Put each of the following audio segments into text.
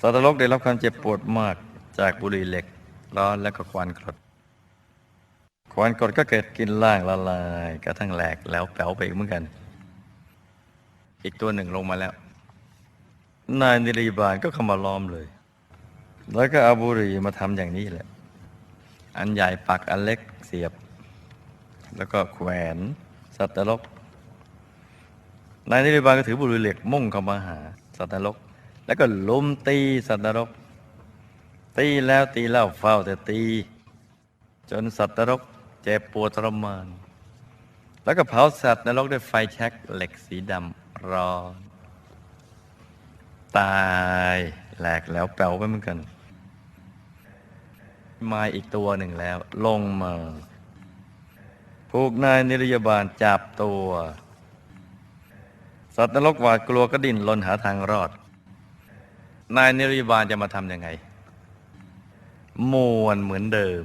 สัตว์นรกได้รับความเจ็บปวดมากจากบุหรี่เหล็กร้อนและก็ควันกรด ควันกรดก็เกิดกินล่างละลายกระทั่งแหลกแล้วแป๋วไปเหมือนกัน อีกตัวหนึ่งลงมาแล้ว นายนิริบาลก็เข้ามาล้อมเลย แล้วก็เอาบุหรี่มาทำอย่างนี้แหละ อันใหญ่ปักอันเล็กเสียบ แล้วก็แขวนสัตว์นรกนายนิริบาลก็ถือบุหรี่เหล็กมุ่งเข้ามาหาสัตว์นรก แล้วก็ลุมตีสัตว์นรก ตีแล้วตีเล่าเฝ้าแต่ตี จนสัตว์นรกเจ็บปวดทรมาน แล้วก็เผาสัตว์นรกด้วยไฟแช็กเหล็กสีดำร้อน ตายแหลกแล้วแป๋วไปเหมือนกัน มาอีกตัวหนึ่งแล้ว ลงมาผูกนายนิรยาบาลจับตัว สัตว์นรกหวาดกลัวก็ดิ้นรนหาทางรอด นายนิรยาบาลจะมาทำยังไง มวนเหมือนเดิม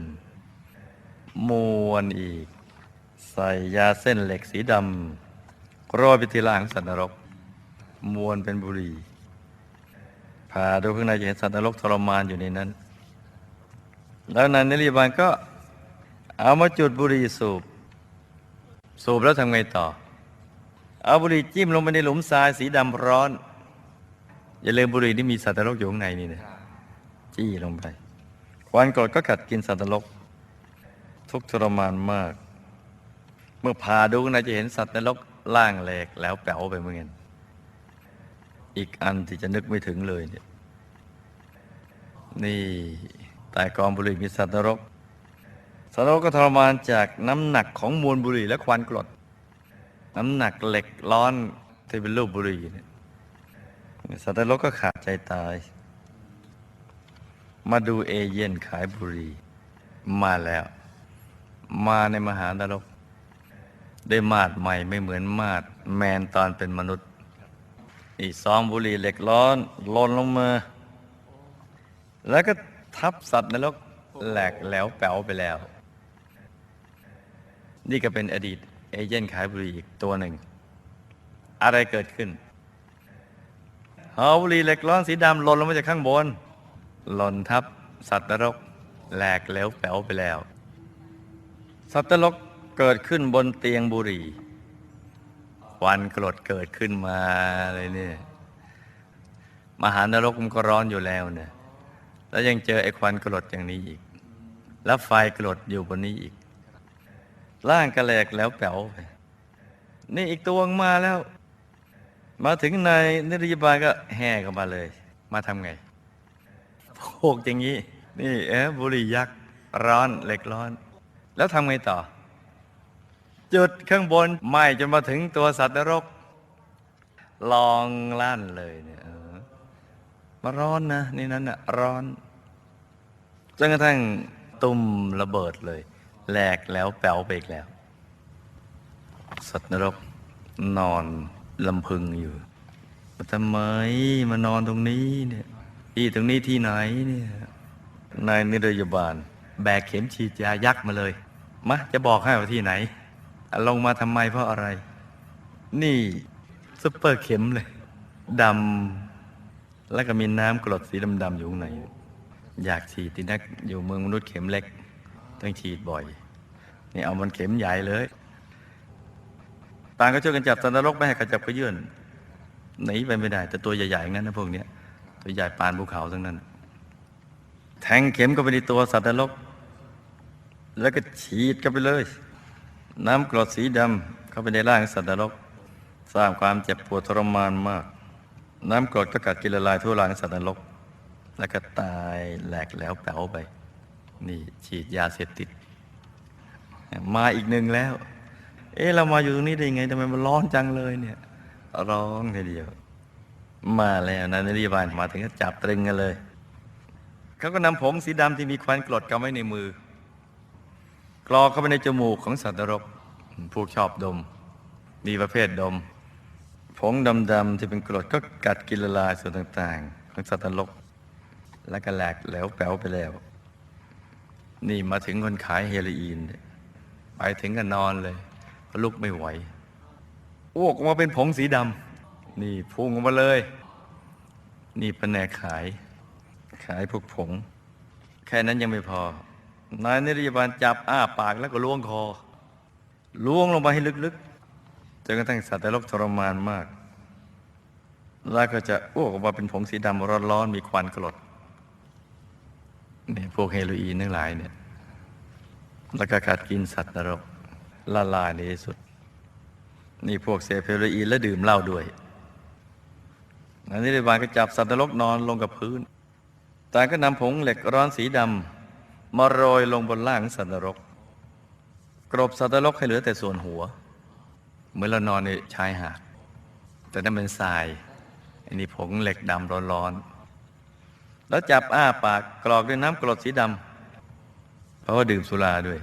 มวนอีก ใส่ยาเส้นเหล็กสีดำโรยไปทีละหังสัตว์นรก มวนเป็นบุรีผ่าดูข้างในจะเห็นสัตว์นรกทรมานอยู่ในนั้น แล้วนายนิรยาบาลก็เอามาจุดบุรีสูบ สูบแล้วทำไงต่อ เอาบุรีจิ้มลงไปในหลุมทรายสีดำร้อน อย่าลืมบุหรี่ที่มีสัตว์นรกอยู่ข้างในนี่นะจี้ลงไปควันกรดก็กัดกินสัตว์นรก ทุกข์ทรมานมาก เมื่อผ่าดูข้างในจะเห็นสัตว์นรกล่างแหลกแล้วแป๋วไปเหมือนกันอีกอันที่จะนึกไม่ถึงเลยเนี่ยนี่ใต้กองบุหรี่มีสัตว์นรกสัตว์นรกก็ทรมานจากน้ำหนักของมวลบุหรี่และควันกรด น้ำหนักเหล็กร้อนที่เป็นรูปบุหรี่เนี่ย สัตว์นรกก็ขาดใจตาย มาดูเอเย่นขายบุหรี่มาแล้ว มาในมหานรก ได้มาดใหม่ไม่เหมือนมาดแมนตอนเป็นมนุษย์นี่ซองบุหรี่เหล็กร้อนล่นลงมาแล้วก็ทับสัตว์นรกแหลกแล้วแป๋วไปแล้ว นี่ก็เป็นอดีตเอเย่นขายบุหรี่อีกตัวหนึ่ง อะไรเกิดขึ้น เอาบุหรี่เหล็กร้อนสีดำหล่นลงมาจากข้างบน หล่นทับสัตว์นรกแหลกแหล้วแป๋วไปแล้ว สัตว์นรกเกิดขึ้นบนเตียงบุหรี่ควันกรดเกิดขึ้นมาเลยเนี่ยมหานรกมันก็ร้อนอยู่แล้วเนี่ย แล้วยังเจอไอ้ควันกรดอย่างนี้อีก แล้วไฟกรดอยู่บนนี้อีก ร่างกระแหลกแล้วแป๋วไปนี่อีกตัวมาแล้ว มาถึงในนิรยาบาลก็แห่เข้ามาเลย มาทำไงโพกอย่างนี้ นี่เอ๊บุหรี่ยักษ์ร้อนเหล็กร้อน แล้วทำไงต่อ จุดข้างบนไหม้จนมาถึงตัวสัตว์นรก ลองลั่นเลยเนี่ยมาร้อนนะนี่นั้นน่ะร้อนจนกระทั่งตุ่มระเบิดเลยแหลกแล้วแป๋วไปอีกแล้ว สัตว์นรกนอน ลำพึงอยู่ทำไมมานอนตรงนี้เนี่ยที่ตรงนี้ที่ไหนเนี่ยนายนิรยาบาล แบกเข็มฉีดยายักษ์มาเลยมาจะบอกให้ว่าที่ไหน ลงมาทำไมเพราะอะไร นี่ซุปเปอร์เข็มเลยดำแล้วก็มีน้ำกรดสีดำๆอยู่ข้างในอยากฉีดที่นักอยู่เมืองมนุษย์เข็มเล็ก ต้องฉีดบ่อย นี่เอามันเข็มใหญ่เลย ต่างก็ช่วยกันจับสัตว์นรกไม่ให้กระจับกระเยื่อนหนีไปไม่ได้ แต่ตัวใหญ่ๆงนั้นนะพวกเนี้ยตัวใหญ่ปานภูเขาทั้งนั้น แทงเข็มก็ไปในตัวสัตว์นรก แล้วก็ฉีดกันไปเลย น้ำกรดสีดำเข้าไปในร่างสัตว์นรก สร้างความเจ็บปวดทรมานมาก น้ำกรดก็กัดกินละลายทั่วร่างสัตว์นรก แล้วก็ตายแหลกแล้วแป๋วไป นี่ฉีดยาเสพติด มาอีกหนึ่งแล้ว เอ๊ะเรามาอยู่ตรงนี้ได้ยังไงทำไมมันร้อนจังเลยเนี่ย ร้องทีเดียว มาแล้วนะนายบาลมาถึงก็จับตรึงกันเลย เขาก็นำผงสีดำที่มีควันกรดกำไว้ในมือ กรอกเข้าไปในจมูกของสัตว์นรกพวกชอบดม มีประเภทดม ผงดำๆที่เป็นกรดก็กัดกินละลายส่วนต่างๆ ของสัตว์นรก แล้วก็แหลกแหลวแป๋วไปแล้ว นี่มาถึงคนขายเฮโรอีน ไปถึงก็นอนเลย ลุกไม่ไหวอ้วกออกมาเป็นผงสีดำนี่พุ่งออกมาเลย นี่แผนกขาย ขายพวกผง แค่นั้นยังไม่พอนายนิรยาบาลจับอ้าปากแล้วก็ล้วงคอล้วงลงไปให้ลึกๆจนกระทั่งสัตว์นรกทรมานมาก แล้วก็จะอ้วกออกมาเป็นผงสีดำร้อนๆมีควันกรดนี่พวกเฮโรอีนทั้งหลายเนี่ย แล้วก็กัดกินสัตว์นรก ละลายในที่สุด นี่พวกเสพเฮโรอีนและดื่มเหล้าด้วยอันนี้บาลก็จับสัตว์นรกนอนลงกับพื้นต่างก็นำผงเหล็กร้อนสีดำมาโรยลงบนล่างสัตว์นรก กรบสัตว์นรกให้เหลือแต่ส่วนหัว เหมือนเรานอนในชายหาด แต่นั่นเป็นทรายอันนี้ผงเหล็กดำร้อนๆแล้วจับอ้าปากกรอกด้วยน้ำกรดสีดำเพราะว่าดื่มสุราด้วย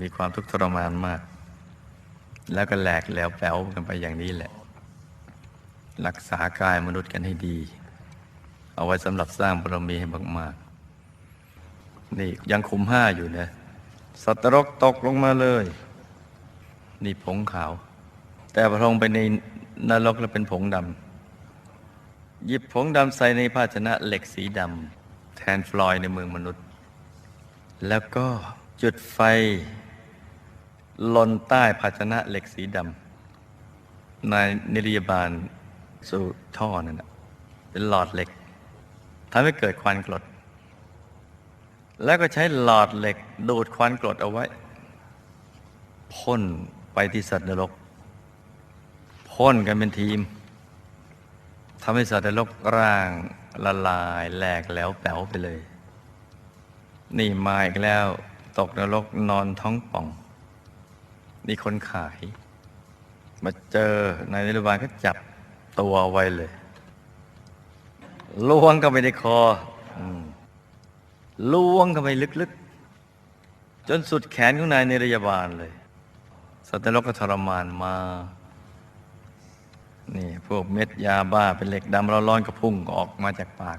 มีความทุกข์ทรมานมาก แล้วก็แหลกแล้วแป๋วกันไปอย่างนี้แหละ รักษากายมนุษย์กันให้ดี เอาไว้สำหรับสร้างบารมีให้มากๆ นี่ยังคุมห้าอยู่นะ สัตว์รกตกลงมาเลย นี่ผงขาว แต่พระองค์ไปในนรกแล้วเป็นผงดำหยิบผงดำใส่ในภาชนะเหล็กสีดำแทนฟลอยในเมืองมนุษย์ แล้วก็ จุดไฟ ลนใต้ภาชนะเหล็กสีดำในนิรยาบาลสู่ท่อนั่นนะเป็นหลอดเหล็กทำให้เกิดควันกรด แล้วก็ใช้หลอดเหล็กดูดควันกรดเอาไว้พ่นไปที่สัตว์นรกพ่นกันเป็นทีมทำให้สัตว์นรกร่างละลายแหลกแล้วแป๋วไปเลย นี่มาอีกแล้ว ตกนรกนอนท้องป่อง นี่คนขาย มาเจอนายนิรบาลก็จับตัวไว้เลยล้วงเข้าไปในคอล้วงเข้าไปลึกๆ จนสุดแขนของนายนิรยาบาลเลย สัตว์นรกก็ทรมานมา นี่ พวกเม็ดยาบ้าเป็นเหล็กดำร้อนๆก็พุ่งออกมาจากปาก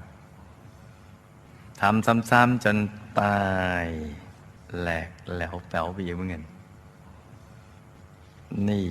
ทำซ้ำๆจนตาย แหลกแหล้วแป๋วไปเยอะเหมือนกันนี่